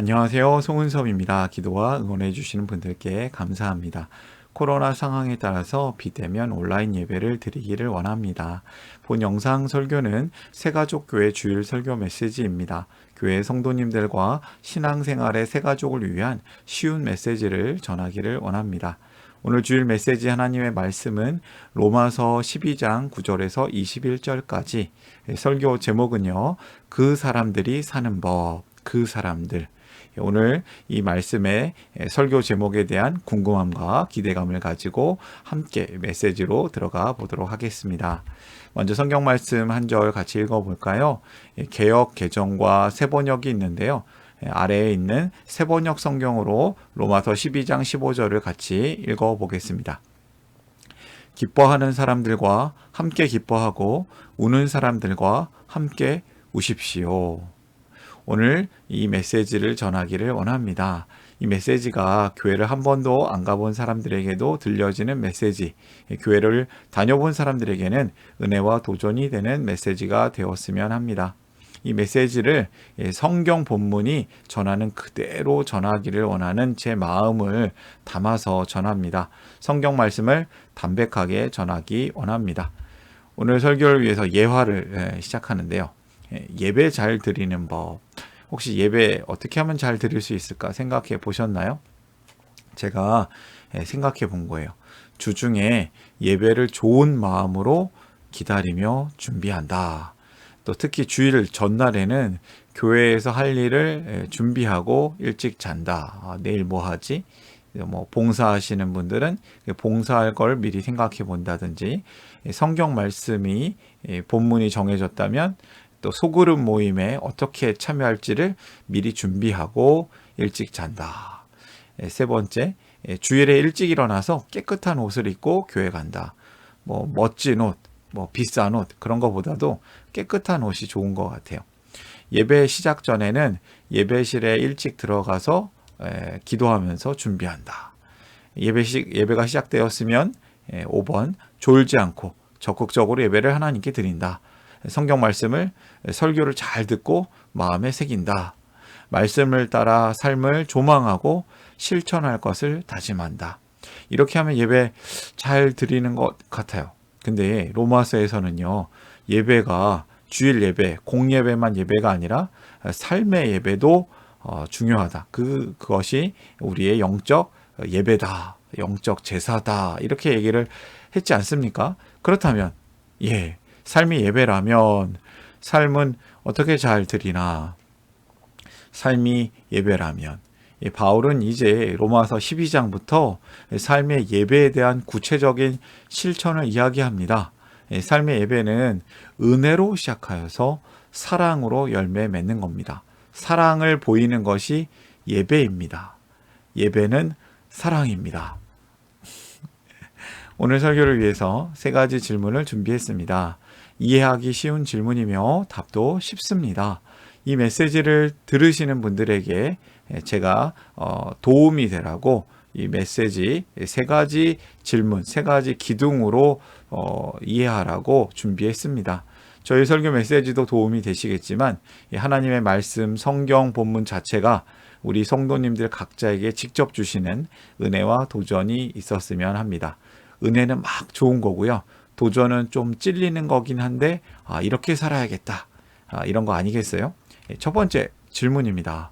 안녕하세요. 송은섭입니다. 기도와 응원해 주시는 분들께 감사합니다. 코로나 상황에 따라서 비대면 온라인 예배를 드리기를 원합니다. 본 영상 설교는 새가족 교회 주일 설교 메시지입니다. 교회 성도님들과 신앙생활의 새가족을 위한 쉬운 메시지를 전하기를 원합니다. 오늘 주일 메시지 하나님의 말씀은 로마서 12장 9절에서 21절까지 설교 제목은요. 그 사람들이 사는 법, 그 사람들. 오늘 이 말씀의 설교 제목에 대한 궁금함과 기대감을 가지고 함께 메시지로 들어가 보도록 하겠습니다. 먼저 성경 말씀 한 절 같이 읽어 볼까요? 개혁 개정과 세번역이 있는데요. 아래에 있는 세번역 성경으로 로마서 12장 15절을 같이 읽어 보겠습니다. 기뻐하는 사람들과 함께 기뻐하고 우는 사람들과 함께 우십시오. 오늘 이 메시지를 전하기를 원합니다. 이 메시지가 교회를 한 번도 안 가본 사람들에게도 들려지는 메시지, 교회를 다녀본 사람들에게는 은혜와 도전이 되는 메시지가 되었으면 합니다. 이 메시지를 성경 본문이 전하는 그대로 전하기를 원하는 제 마음을 담아서 전합니다. 성경 말씀을 담백하게 전하기 원합니다. 오늘 설교를 위해서 예화를 시작하는데요. 예배 잘 드리는 법. 혹시 예배 어떻게 하면 잘 드릴 수 있을까 생각해 보셨나요? 제가 생각해 본 거예요. 주중에 예배를 좋은 마음으로 기다리며 준비한다. 또 특히 주일 전날에는 교회에서 할 일을 준비하고 일찍 잔다. 아, 내일 뭐 하지? 뭐 봉사하시는 분들은 봉사할 걸 미리 생각해 본다든지 성경 말씀이 본문이 정해졌다면 또 소그룹 모임에 어떻게 참여할지를 미리 준비하고 일찍 잔다. 세 번째, 주일에 일찍 일어나서 깨끗한 옷을 입고 교회 간다. 뭐 멋진 옷, 뭐 비싼 옷 그런 것보다도 깨끗한 옷이 좋은 것 같아요. 예배 시작 전에는 예배실에 일찍 들어가서 에, 기도하면서 준비한다. 예배식 예배가 시작되었으면 에, 5번 졸지 않고 적극적으로 예배를 하나님께 드린다. 성경 말씀을 설교를 잘 듣고 마음에 새긴다. 말씀을 따라 삶을 조망하고 실천할 것을 다짐한다. 이렇게 하면 예배 잘 드리는 것 같아요. 근데 로마서에서는요, 예배가 주일 예배, 공예배만 예배가 아니라 삶의 예배도 어, 중요하다. 그, 그것이 우리의 영적 예배다. 영적 제사다. 이렇게 얘기를 했지 않습니까? 그렇다면, 예, 삶이 예배라면 삶은 어떻게 잘 드리나? 삶이 예배라면 바울은 이제 로마서 12장부터 삶의 예배에 대한 구체적인 실천을 이야기합니다. 삶의 예배는 은혜로 시작하여서 사랑으로 열매 맺는 겁니다. 사랑을 보이는 것이 예배입니다. 예배는 사랑입니다. 오늘 설교를 위해서 세 가지 질문을 준비했습니다. 이해하기 쉬운 질문이며 답도 쉽습니다. 이 메시지를 들으시는 분들에게 제가 어, 도움이 되라고 이 메시지 세 가지 질문, 세 가지 기둥으로 어, 이해하라고 준비했습니다. 저희 설교 메시지도 도움이 되시겠지만 하나님의 말씀, 성경 본문 자체가 우리 성도님들 각자에게 직접 주시는 은혜와 도전이 있었으면 합니다. 은혜는 막 좋은 거고요. 도전은 좀 찔리는 거긴 한데 아, 이렇게 살아야겠다. 아, 이런 거 아니겠어요? 예, 첫 번째 질문입니다.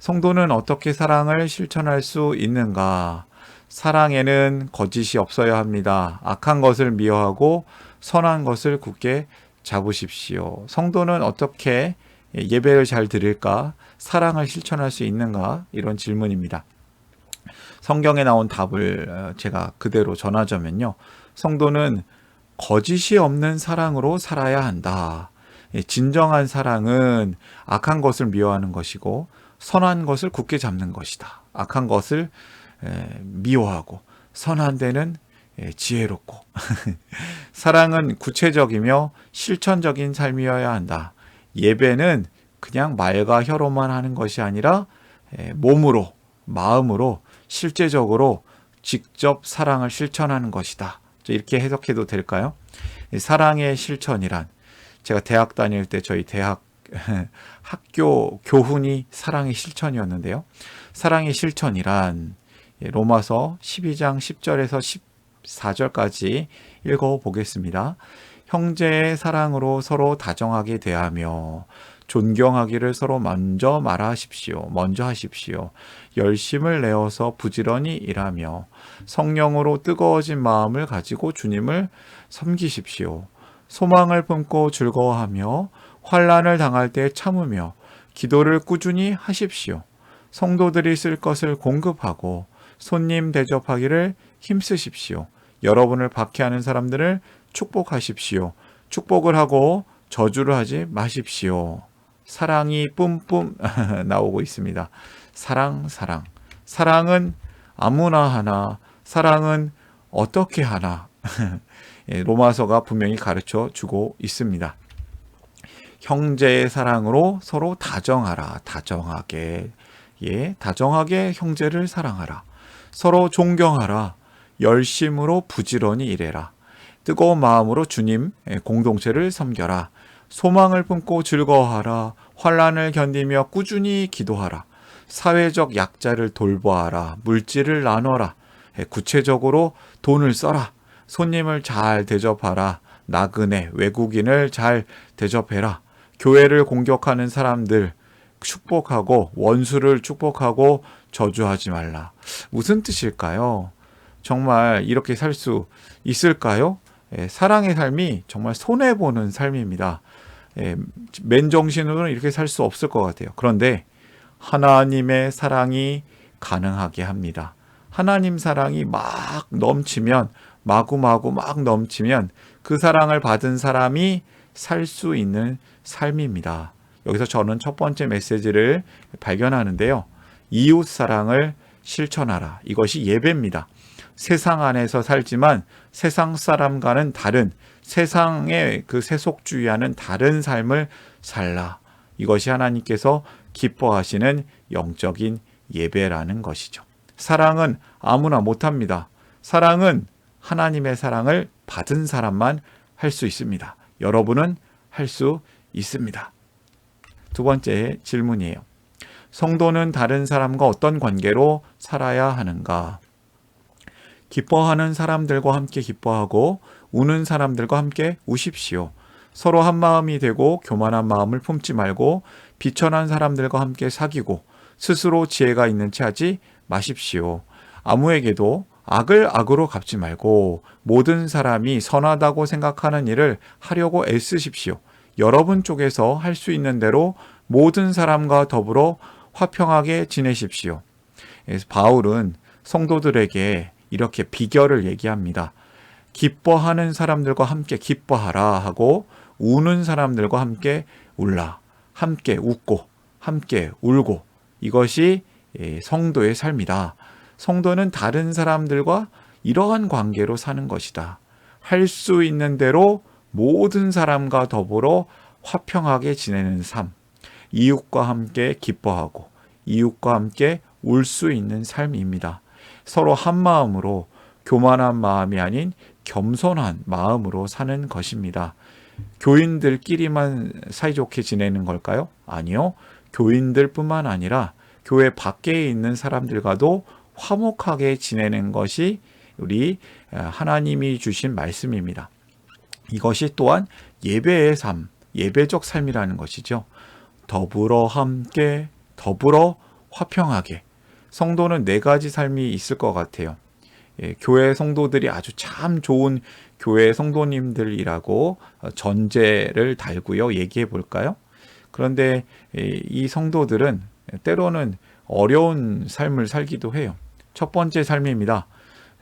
성도는 어떻게 사랑을 실천할 수 있는가? 사랑에는 거짓이 없어야 합니다. 악한 것을 미워하고 선한 것을 굳게 잡으십시오. 성도는 어떻게 예배를 잘 드릴까? 사랑을 실천할 수 있는가? 이런 질문입니다. 성경에 나온 답을 어, 제가 그대로 전하자면요. 성도는 거짓이 없는 사랑으로 살아야 한다. 예, 진정한 사랑은 악한 것을 미워하는 것이고 선한 것을 굳게 잡는 것이다. 악한 것을 미워하고 선한 데는 지혜롭고 사랑은 구체적이며 실천적인 삶이어야 한다. 예배는 그냥 말과 혀로만 하는 것이 아니라 몸으로 마음으로 실제적으로 직접 사랑을 실천하는 것이다. 이렇게 해석해도 될까요? 사랑의 실천이란 제가 대학 다닐 때 저희 대학 학교 교훈이 사랑의 실천이었는데요. 사랑의 실천이란 예, 로마서 12장 10절에서 14절까지 읽어 보겠습니다. 형제의 사랑으로 서로 다정하게 대하며 존경하기를 서로 먼저 말하십시오. 먼저 하십시오. 열심을 내어서 부지런히 일하며 성령으로 뜨거워진 마음을 가지고 주님을 섬기십시오. 소망을 품고 즐거워하며 환란을 당할 때 참으며 기도를 꾸준히 하십시오. 성도들이 쓸 것을 공급하고 손님 대접하기를 힘쓰십시오. 여러분을 박해하는 사람들을 축복하십시오. 축복을 하고 저주를 하지 마십시오. 사랑이 뿜뿜 나오고 있습니다. 사랑, 사랑. 사랑은 아무나 하나, 사랑은 어떻게 하나. 예, 로마서가 분명히 가르쳐 주고 있습니다. 형제의 사랑으로 서로 다정하라. 다정하게. 예, 다정하게 형제를 사랑하라. 서로 존경하라. 열심으로 부지런히 일해라. 뜨거운 마음으로 주님 공동체를 섬겨라. 소망을 품고 즐거워하라. 환란을 견디며 꾸준히 기도하라. 사회적 약자를 돌보아라. 물질을 나눠라. 구체적으로 돈을 써라. 손님을 잘 대접하라. 나그네, 외국인을 잘 대접해라. 교회를 공격하는 사람들 축복하고 원수를 축복하고 저주하지 말라. 무슨 뜻일까요? 정말 이렇게 살 수 있을까요? 예, 사랑의 삶이 정말 손해 보는 삶입니다. 예, 맨정신으로는 이렇게 살 수 없을 것 같아요. 그런데 하나님의 사랑이 가능하게 합니다. 하나님 사랑이 막 넘치면 마구마구 막 넘치면 그 사랑을 받은 사람이 살 수 있는 삶입니다. 여기서 저는 첫 번째 메시지를 발견하는데요. 이웃 사랑을 실천하라. 이것이 예배입니다. 세상 안에서 살지만 세상 사람과는 다른 세상의 그 세속주의와는 다른 삶을 살라. 이것이 하나님께서 기뻐하시는 영적인 예배라는 것이죠. 사랑은 아무나 못합니다. 사랑은 하나님의 사랑을 받은 사람만 할 수 있습니다. 여러분은 할 수 있습니다. 두 번째 질문이에요. 성도는 다른 사람과 어떤 관계로 살아야 하는가? 기뻐하는 사람들과 함께 기뻐하고 우는 사람들과 함께 우십시오. 서로 한 마음이 되고 교만한 마음을 품지 말고 비천한 사람들과 함께 사귀고 스스로 지혜가 있는 채 하지 마십시오. 아무에게도 악을 악으로 갚지 말고 모든 사람이 선하다고 생각하는 일을 하려고 애쓰십시오. 여러분 쪽에서 할 수 있는 대로 모든 사람과 더불어 화평하게 지내십시오. 바울은 성도들에게 이렇게 비결을 얘기합니다. 기뻐하는 사람들과 함께 기뻐하라 하고 우는 사람들과 함께 울라. 함께 웃고 함께 울고 이것이 예, 성도의 삶이다. 성도는 다른 사람들과 이러한 관계로 사는 것이다. 할 수 있는 대로 모든 사람과 더불어 화평하게 지내는 삶. 이웃과 함께 기뻐하고 이웃과 함께 울 수 있는 삶입니다. 서로 한 마음으로 교만한 마음이 아닌 겸손한 마음으로 사는 것입니다. 교인들끼리만 사이좋게 지내는 걸까요? 아니요. 교인들뿐만 아니라 교회 밖에 있는 사람들과도 화목하게 지내는 것이 우리 하나님이 주신 말씀입니다. 이것이 또한 예배의 삶, 예배적 삶이라는 것이죠. 더불어 함께, 더불어 화평하게. 성도는 네 가지 삶이 있을 것 같아요. 예, 교회 성도들이 아주 참 좋은 교회 성도님들이라고 전제를 달고요. 얘기해 볼까요? 그런데 이 성도들은 때로는 어려운 삶을 살기도 해요. 첫 번째 삶입니다.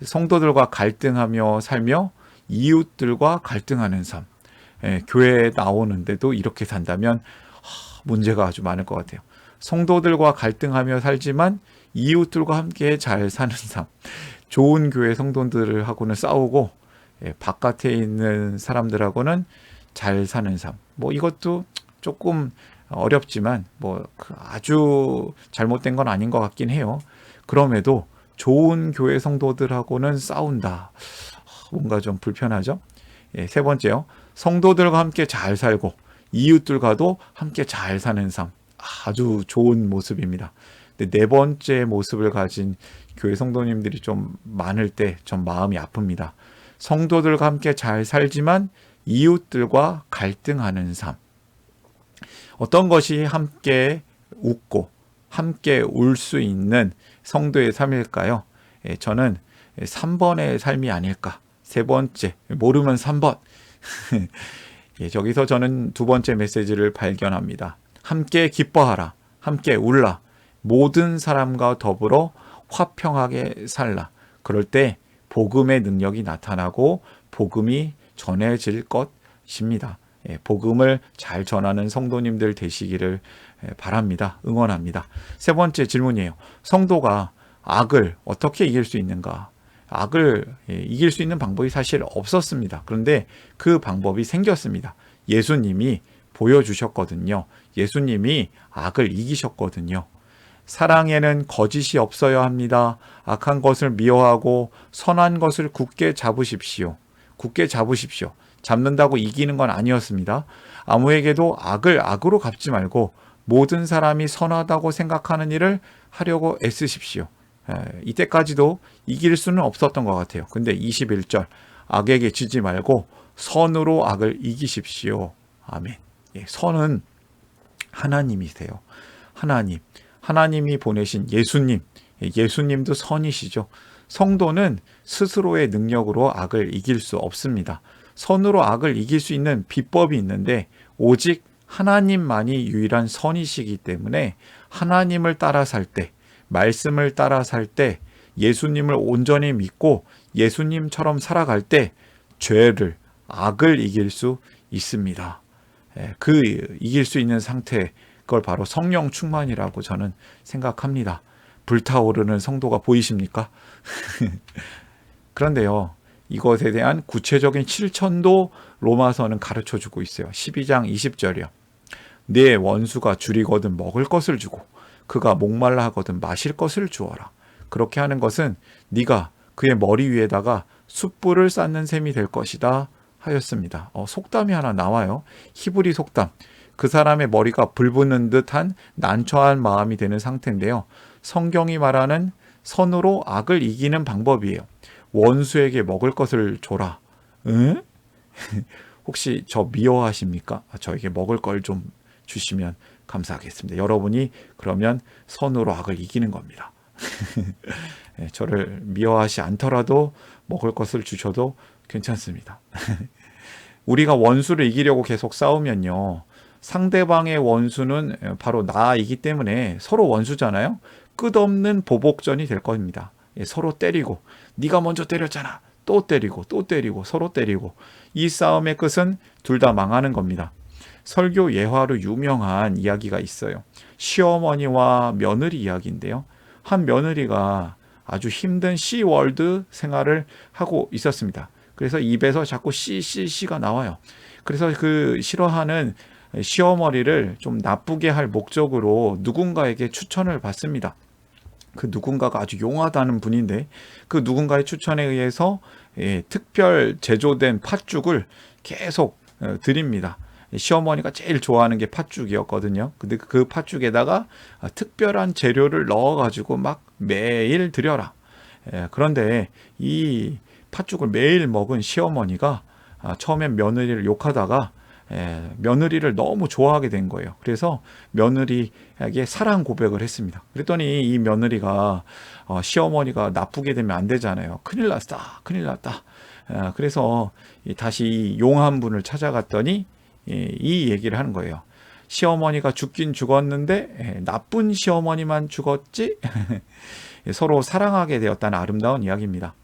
성도들과 갈등하며 살며 이웃들과 갈등하는 삶. 예, 교회에 나오는데도 이렇게 산다면 하, 문제가 아주 많을 것 같아요. 성도들과 갈등하며 살지만 이웃들과 함께 잘 사는 삶. 좋은 교회 성도들하고는 싸우고 예, 바깥에 있는 사람들하고는 잘 사는 삶. 뭐 이것도 조금 어렵지만 뭐그 아주 잘못된 건 아닌 것 같긴 해요. 그럼에도 좋은 교회 성도들하고는 싸운다. 뭔가 좀 불편하죠? 예, 세 번째요. 성도들과 함께 잘 살고 이웃들과도 함께 잘 사는 삶. 아주 좋은 모습입니다. 근데 네 번째 모습을 가진 교회 성도님들이 좀 많을 때 좀 마음이 아픕니다. 성도들과 함께 잘 살지만 이웃들과 갈등하는 삶. 어떤 것이 함께 웃고 함께 울 수 있는 성도의 삶일까요? 예, 저는 3번의 삶이 아닐까. 세 번째, 모르면 3번. 예, 저기서 저는 두 번째 메시지를 발견합니다. 함께 기뻐하라. 함께 울라. 모든 사람과 더불어 화평하게 살라. 그럴 때 복음의 능력이 나타나고 복음이 전해질 것입니다. 예, 복음을 잘 전하는 성도님들 되시기를 예, 바랍니다. 응원합니다. 세 번째 질문이에요. 성도가 악을 어떻게 이길 수 있는가? 악을 예, 이길 수 있는 방법이 사실 없었습니다. 그런데 그 방법이 생겼습니다. 예수님이 보여주셨거든요. 예수님이 악을 이기셨거든요. 사랑에는 거짓이 없어야 합니다. 악한 것을 미워하고 선한 것을 굳게 잡으십시오. 굳게 잡으십시오. 잡는다고 이기는 건 아니었습니다. 아무에게도 악을 악으로 갚지 말고 모든 사람이 선하다고 생각하는 일을 하려고 애쓰십시오. 이때까지도 이길 수는 없었던 것 같아요. 근데 21절 악에게 지지 말고 선으로 악을 이기십시오. 아멘. 예, 선은 하나님이세요. 하나님. 하나님이 보내신 예수님. 예, 예수님도 선이시죠. 성도는 스스로의 능력으로 악을 이길 수 없습니다. 선으로 악을 이길 수 있는 비법이 있는데 오직 하나님만이 유일한 선이시기 때문에 하나님을 따라 살 때, 말씀을 따라 살 때, 예수님을 온전히 믿고 예수님처럼 살아갈 때 죄를, 악을 이길 수 있습니다. 예, 그 이길 수 있는 상태, 그걸 바로 성령 충만이라고 저는 생각합니다. 불타오르는 성도가 보이십니까? 그런데요, 이것에 대한 구체적인 실천도 로마서는 가르쳐 주고 있어요. 12장 20절이요. 네 원수가 줄이거든 먹을 것을 주고 그가 목말라 하거든 마실 것을 주어라. 그렇게 하는 것은 네가 그의 머리 위에다가 숯불을 쌓는 셈이 될 것이다 하였습니다. 어, 속담이 하나 나와요. 히브리 속담. 그 사람의 머리가 불붙는 듯한 난처한 마음이 되는 상태인데요. 성경이 말하는 선으로 악을 이기는 방법이에요. 원수에게 먹을 것을 줘라. 응? 혹시 저 미워하십니까? 아, 저에게 먹을 걸 좀 주시면 감사하겠습니다. 여러분이 그러면 선으로 악을 이기는 겁니다. 네, 저를 미워하지 않더라도 먹을 것을 주셔도 괜찮습니다. 우리가 원수를 이기려고 계속 싸우면요. 상대방의 원수는 바로 나이기 때문에 서로 원수잖아요. 끝없는 보복전이 될 겁니다. 예, 서로 때리고 네가 먼저 때렸잖아. 또 때리고 또 때리고 서로 때리고 이 싸움의 끝은 둘 다 망하는 겁니다. 설교 예화로 유명한 이야기가 있어요. 시어머니와 며느리 이야기인데요. 한 며느리가 아주 힘든 시월드 생활을 하고 있었습니다. 그래서 입에서 자꾸 씨씨씨가 나와요. 그래서 그 싫어하는 시어머니를 좀 나쁘게 할 목적으로 누군가에게 추천을 받습니다. 그 누군가가 아주 용하다는 분인데 그 누군가의 추천에 의해서 예, 특별 제조된 팥죽을 계속 어, 드립니다. 시어머니가 제일 좋아하는 게 팥죽이었거든요. 근데 그 팥죽에다가 아, 특별한 재료를 넣어가지고 막 매일 드려라. 예, 그런데 이 팥죽을 매일 먹은 시어머니가 아, 처음엔 며느리를 욕하다가 예, 며느리를 너무 좋아하게 된 거예요. 그래서 며느리에게 사랑 고백을 했습니다. 그랬더니 이 며느리가 어, 시어머니가 나쁘게 되면 안 되잖아요. 큰일 났다, 큰일 났다. 예, 그래서 다시 용한 분을 찾아갔더니 예, 이 얘기를 하는 거예요. 시어머니가 죽긴 죽었는데 예, 나쁜 시어머니만 죽었지 서로 사랑하게 되었다는 아름다운 이야기입니다.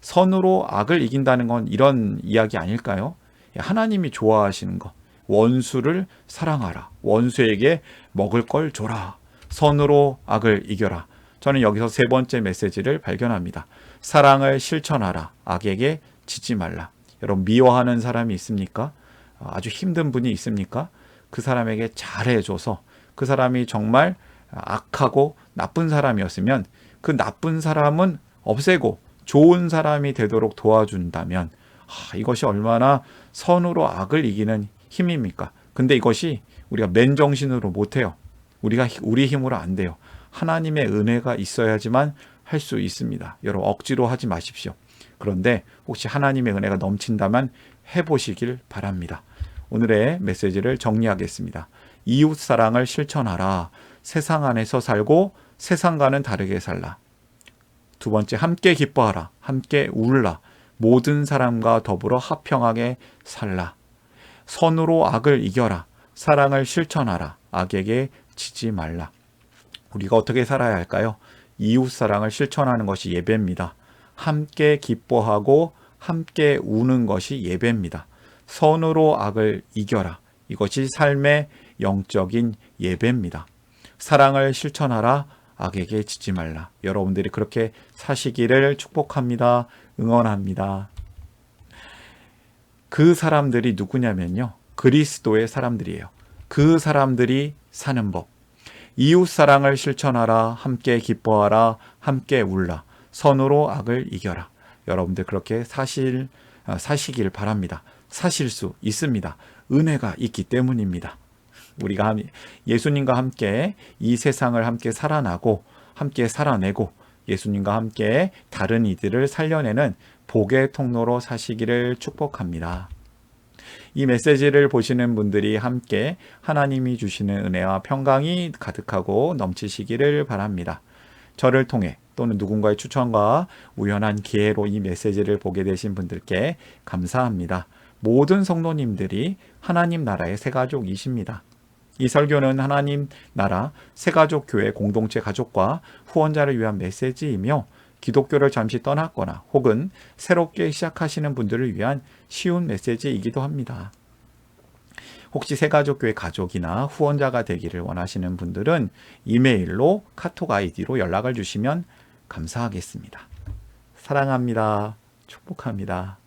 선으로 악을 이긴다는 건 이런 이야기 아닐까요? 하나님이 좋아하시는 것. 원수를 사랑하라. 원수에게 먹을 걸 줘라. 선으로 악을 이겨라. 저는 여기서 세 번째 메시지를 발견합니다. 사랑을 실천하라. 악에게 지지 말라. 여러분 미워하는 사람이 있습니까? 아주 힘든 분이 있습니까? 그 사람에게 잘해줘서 그 사람이 정말 악하고 나쁜 사람이었으면 그 나쁜 사람은 없애고 좋은 사람이 되도록 도와준다면 아, 이것이 얼마나 선으로 악을 이기는 힘입니까? 근데 이것이 우리가 맨정신으로 못해요. 우리가 히- 우리 힘으로 안 돼요. 하나님의 은혜가 있어야지만 할 수 있습니다. 여러분 억지로 하지 마십시오. 그런데 혹시 하나님의 은혜가 넘친다면 해보시길 바랍니다. 오늘의 메시지를 정리하겠습니다. 이웃 사랑을 실천하라. 세상 안에서 살고 세상과는 다르게 살라. 두 번째, 함께 기뻐하라. 함께 울라. 모든 사람과 더불어 화평하게 살라. 선으로 악을 이겨라. 사랑을 실천하라. 악에게 지지 말라. 우리가 어떻게 살아야 할까요? 이웃 사랑을 실천하는 것이 예배입니다. 함께 기뻐하고 함께 우는 것이 예배입니다. 선으로 악을 이겨라. 이것이 삶의 영적인 예배입니다. 사랑을 실천하라. 악에게 지지 말라. 여러분들이 그렇게 사시기를 축복합니다. 응원합니다. 그 사람들이 누구냐면요. 그리스도의 사람들이에요. 그 사람들이 사는 법. 이웃 사랑을 실천하라. 함께 기뻐하라. 함께 울라. 선으로 악을 이겨라. 여러분들 그렇게 사실 어, 사시길 바랍니다. 사실 수 있습니다. 은혜가 있기 때문입니다. 우리가 함- 예수님과 함께 이 세상을 함께 살아나고 함께 살아내고 예수님과 함께 다른 이들을 살려내는 복의 통로로 사시기를 축복합니다. 이 메시지를 보시는 분들이 함께 하나님이 주시는 은혜와 평강이 가득하고 넘치시기를 바랍니다. 저를 통해 또는 누군가의 추천과 우연한 기회로 이 메시지를 보게 되신 분들께 감사합니다. 모든 성도님들이 하나님 나라의 새 가족이십니다. 이 설교는 하나님 나라 새가족 교회 공동체 가족과 후원자를 위한 메시지이며 기독교를 잠시 떠났거나 혹은 새롭게 시작하시는 분들을 위한 쉬운 메시지이기도 합니다. 혹시 새가족교회 가족이나 후원자가 되기를 원하시는 분들은 이메일로 카톡 아이디로 연락을 주시면 감사하겠습니다. 사랑합니다. 축복합니다.